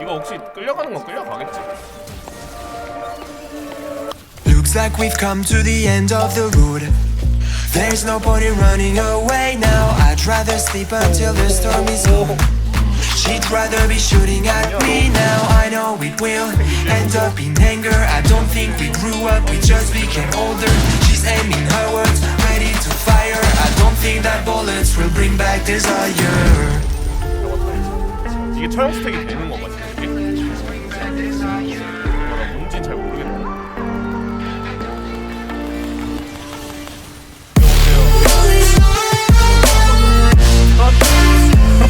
이거 혹시 끌려가는 건 끌려가겠지? Looks like we've come to the end of the road. There's no point in running away now. I'd rather sleep until the storm is over. She'd rather be shooting at me now. I know it will end up in anger. I don't think we grew up, we just became older. She's aiming her words, ready to fire. I don't think that bullets will bring back desire. 이게 처형 스택이 되는 건가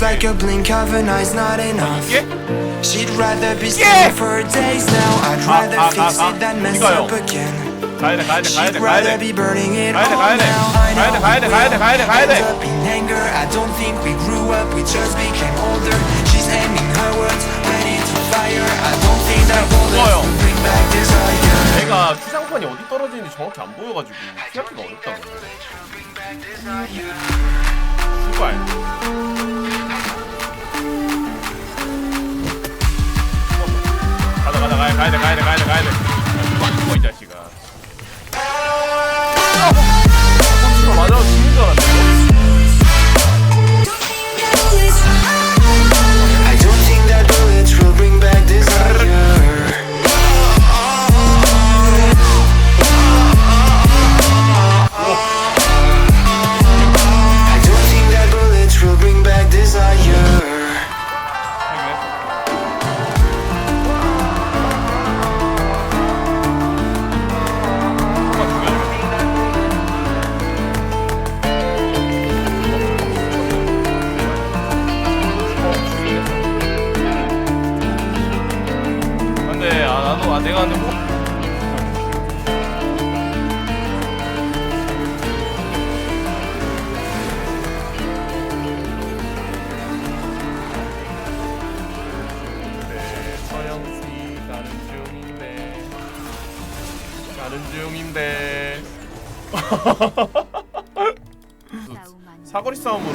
Looks like a blink of an eye's not enough. 이게? She'd rather be Yeah. staying for days now. I'd Ah, rather ah, fix ah, ah. it than mess 이거요. up again. 가야 돼, 가야 돼, 가야 She'd 돼, 가야 rather 돼. be burning it 가야 돼, all 가야 돼. now. I 가야 돼, know 가야 we 돼, 가야 돼, will 가야 돼, 가야 돼. end up in anger. I don't think we grew up, we just became older. She's aiming her words, ready to fire. I don't think that bullets 죽어요. will bring back desire. 내가 추장판이 어디 떨어지는지 정확히 안 보여가지고 피하기가 어렵다고. 출발. Reine, reine, reine, reine. 내가 근데 뭐 네, 서영씨 가는 중인데. 가는 중인데. 사거리 싸움으로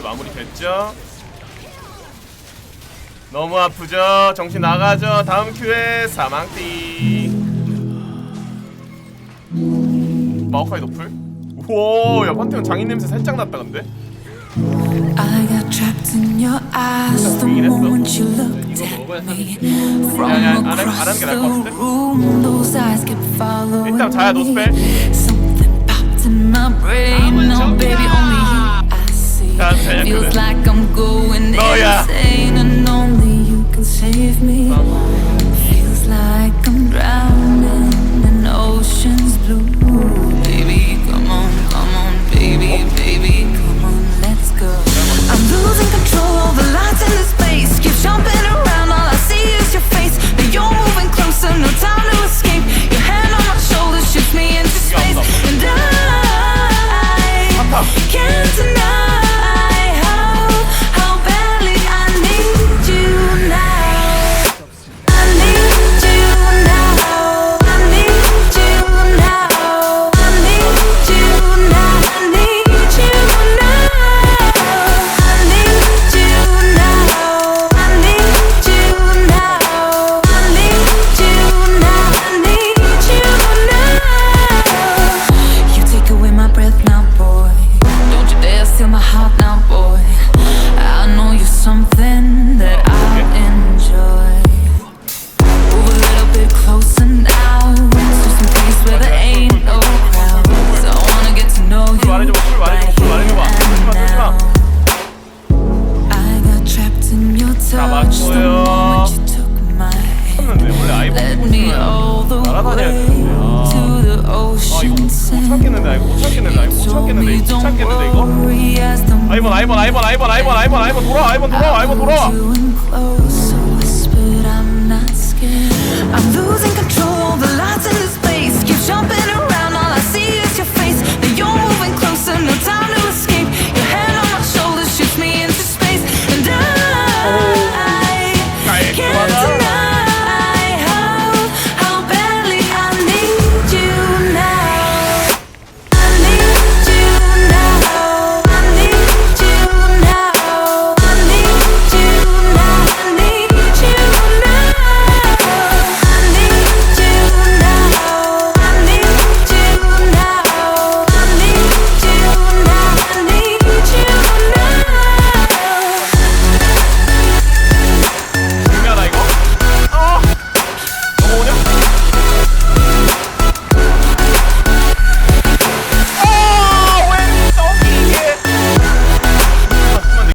거의 마무리됐죠? 너무 아프죠? 정신 나가죠? 다음 큐에 사망띠 마오카이 노플? 오야 판테온 장인 냄새 살짝 났다 근데? I got trapped in your eyes the moment you looked at me. From across the room, those eyes kept following me. Something popped in my brain. No, baby, only you. That's it. Feels like I'm going oh, yeah. insane and only you can save me. Feels like 괜찮겠는데 이거? 아이번 아이번 아이번 아이번 아이번 아이번 아이번 돌아 아이번 돌아 아이번 돌아.